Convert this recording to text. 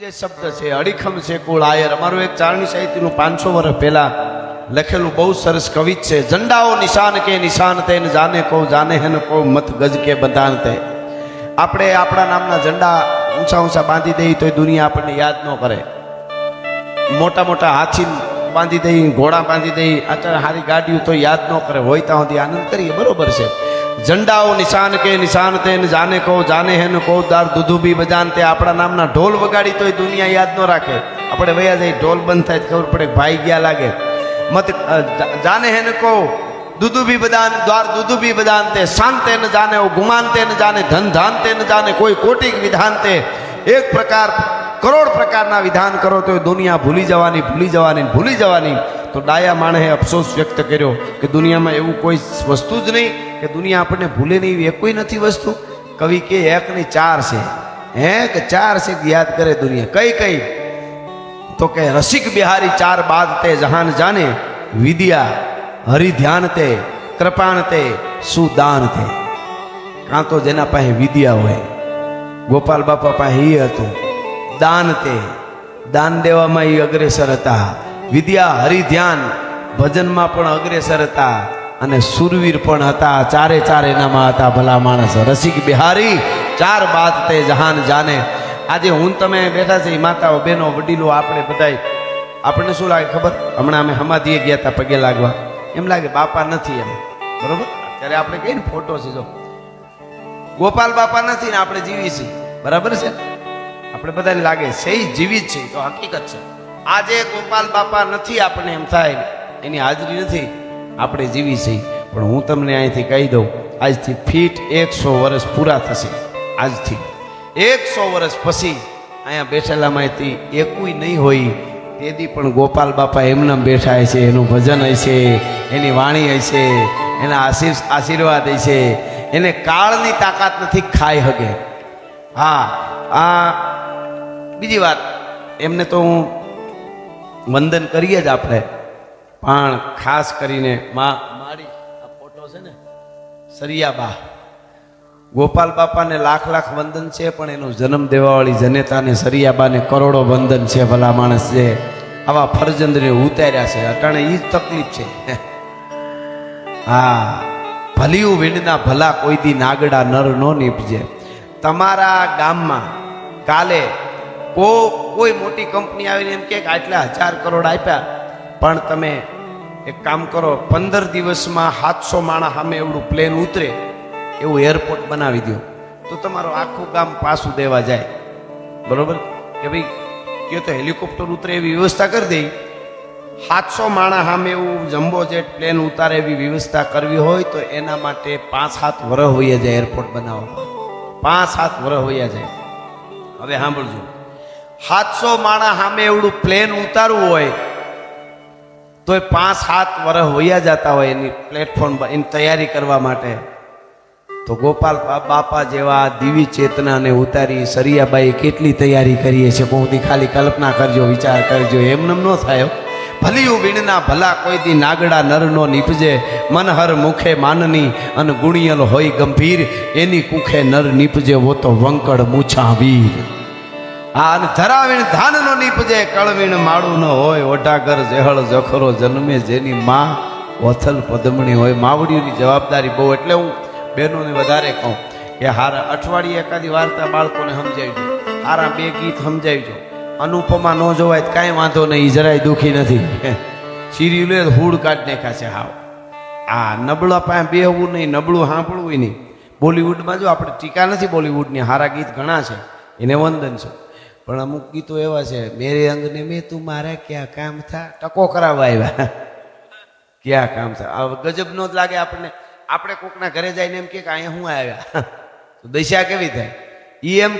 જે શબ્દ છે, અડીખમ છે, કુળ આયર. અમારું એક ચારણી સાહિત્યનું પાંચસો વર્ષ પહેલાં લખેલું બહુ સરસ કવિત છે. ઝંડાઓ નિશાન કે નિશાન તે જાને કહું જાને હે ન કહું મત ગજ કે બધાન તે. આપણે આપણા નામના ઝંડા ઊંચા ઊંચા બાંધી દઈએ તો દુનિયા આપણને યાદ ન કરે. મોટા મોટા હાથી બાંધી દઈ ઘોડા બાંધી દઈ અત્યારે સારી ગાડીઓ તો યાદ ન કરે. હોય ત્યાં સુધી આનંદ કરીએ. બરોબર છે. ઝંડાઓ નિશાન કે નિશાન તે જાને કહો જાને હે ને કહો દાર દૂધુ બી બજાન તે આપણા નામના ઢોલ વગાડી તોય દુનિયા યાદ ન રાખે. આપણે વયા જઈ ઢોલ બંધ થાય ખબર પડે ભાઈ ગયા લાગે. મત જાને હે ને કહો દૂધુ બદાન દ્વાર દૂધુ બી બદાન તે શાંતે ન જાને, ઓ ગુમાન તે ન જાને, ધન ધાન તે ન જાને, કોઈ કોટિક વિધાન તે. એક પ્રકાર, કરોડ પ્રકારના વિધાન કરો તો દુનિયા ભૂલી જવાની ભૂલી જવાની ભૂલી જવાની. તો ડાયા માણસે અફસોસ વ્યક્ત કર્યો કે દુનિયામાં એવું કોઈ વસ્તુ જ નહીં કે દુનિયા આપણને ભૂલે નહીં એવી કોઈ નથી વસ્તુ. કવિ કે એક નહીં ચાર છે. હે? કે ચાર છે? કે યાદ કરે દુનિયા. કઈ કઈ? તો કે, રસિક બિહારી ચાર બાદ તે જહાન જાને. વિદ્યા હરિ ધ્યાન તે કૃપાણ તે સુદાન તે? કાં તો જેના પાસે વિદ્યા હોય. ગોપાલ બાપા પાસે એ હતું. દાન તે. દાન દેવામાં એ અગ્રેસર હતા. વિદ્યા, હરિ ધ્યાન, ભજનમાં પણ અગ્રેસર હતા અને સુરવીર પણ હતા. ચારે ચાર એનામાં હતા ભલા માણસ. રસિક બિહારી, ચાર બાદ તે જહાન જાને. આજે હું તમે બેઠા છે માતાઓ બહેનો વડીલો, આપણે બધાય. આપણને શું લાગે ખબર? હમણાં અમે હમાધીએ ગયા હતા પગે લાગવા. એમ લાગે બાપા નથી એમ. બરોબર? ત્યારે આપણે કહીએ ને ફોટો છે, જો. ગોપાલ બાપા નથી ને આપણે જીવી છીએ. બરાબર છે? આપણે બધાને લાગે છે જીવી જ છે તો હકીકત છે. આજે ગોપાલ બાપા નથી આપણને એમ થાય. એની હાજરી નથી. આપણે જીવી છીએ. પણ હું તમને અહીંથી કહી દઉં, આજથી ફીટ એકસો વર્ષ પૂરા થશે. આજથી. એકસો વર્ષ પછી અહીંયા બેઠેલામાંથી એકુય નહીં હોય. તેથી પણ ગોપાલ બાપા એમને બેઠા હશે એનું ભજન હશે એની વાણી હશે એના આશીર, આશીર્વાદ હશે એને કાળની તાકાત નથી ખાઈ હગે હા, આ બીજી વાત. એમને તો હું વંદન કરીએ જ આપણે. પણ ખાસ કરીને મા મારી આ ફોટો છે ને સરિયાબા. ગોપાલ બાપાને લાખ લાખ વંદન છે પણ એનો જન્મ દેવાવાળી જનેતાને સરિયાબાને કરોડો વંદન છે ભલા માણસ છે આવા ફરજંદને ઉતાર્યા છે. અટાણે એ જ તકલીફ છે. હા ભલિયું વીણના ભલા કોઈ દી નાગડા નર નો નીપજે. તમારા ગામમાં કાલે કો કોઈ મોટી કંપની આવીને એમ કે આટલા હજાર કરોડ આપ્યા, પણ તમે એક કામ કરો, પંદર દિવસમાં સાતસો માણસ સામે એવડું પ્લેન ઉતરે, એવું એરપોર્ટ બનાવી દો તો તમારું આખું ગામ પાછું દેવા જાય. બરોબર? કે ભાઈ કે તો હેલિકોપ્ટર ઉતરે એવી વ્યવસ્થા કરી દઈ સાતસો માણસ સામે એવું જમ્બો જેટ પ્લેન ઉતારે એવી વ્યવસ્થા કરવી હોય તો એના માટે પાંચ સાત વરહ હોઈએ જાય એરપોર્ટ બનાવવા. પાંચ સાત વર હોઈ જાય. હવે સાંભળજો. સાતસો માણસ સામે એવડું પ્લેન ઉતારવું હોય તો એ પાંચ, સાત વર્ષ હોયા જતા હોય એની પ્લેટફોર્મ એની તૈયારી કરવા માટે. તો ગોપાલ બાપા જેવા દિવી ચેતનાને ઉતારી સરિયાબાઈ કેટલી તૈયારી કરીએ છે બહુ ખાલી કલ્પના કરજો, વિચાર કરજો એમને ન થાય ભલિયું વીણના ભલા કોઈ દી નાગડા નરનો નીપજે, મનહર મુખે માનની અને ગુણિયલ હોય ગંભીર, એની કુખે નર નીપજે, વો તો વંકડ મૂછા વીર આ અને ધરાવીણ ધાનનો નીપજે કળવીણ માળું ન હોય, ઓઢાગર જેહળ જખરો જન્મે જેની માં વથલ પદમણી હોય. માવડીઓની જવાબદારી બહુ, એટલે હું બહેનોને વધારે કહું કે હારા અઠવાડિયે એકાદી વાર્તા બાળકોને સમજાવજો. હારા બે ગીત સમજાવજો. અનુપમા ન જોવાય તો કાંઈ વાંધો નહીં જરાય દુઃખી નથી. સિરિયલ હૂડ કાઢ નાખ્યા હાવ. આ નબળા પાસે બેહવું નહીં, નબળું સાંભળવું નહીં. બોલિવૂડમાં જો આપણે ટીકા નથી બોલિવૂડની, હારા ગીત ઘણા છે. એને વંદન છે. પણ અમુક ગીતો એવા છે, મેરે અંગને મેં તું મારે ક્યાં કામ થા? ટકો કરાવવા આવ્યા. ક્યાં કામ થા? આ ગજબ નો જ લાગે આપણને. આપણે કોકના ઘરે જઈને એમ કે અહીંયા હું આવ્યા. દશા કેવી થાય? એ એમ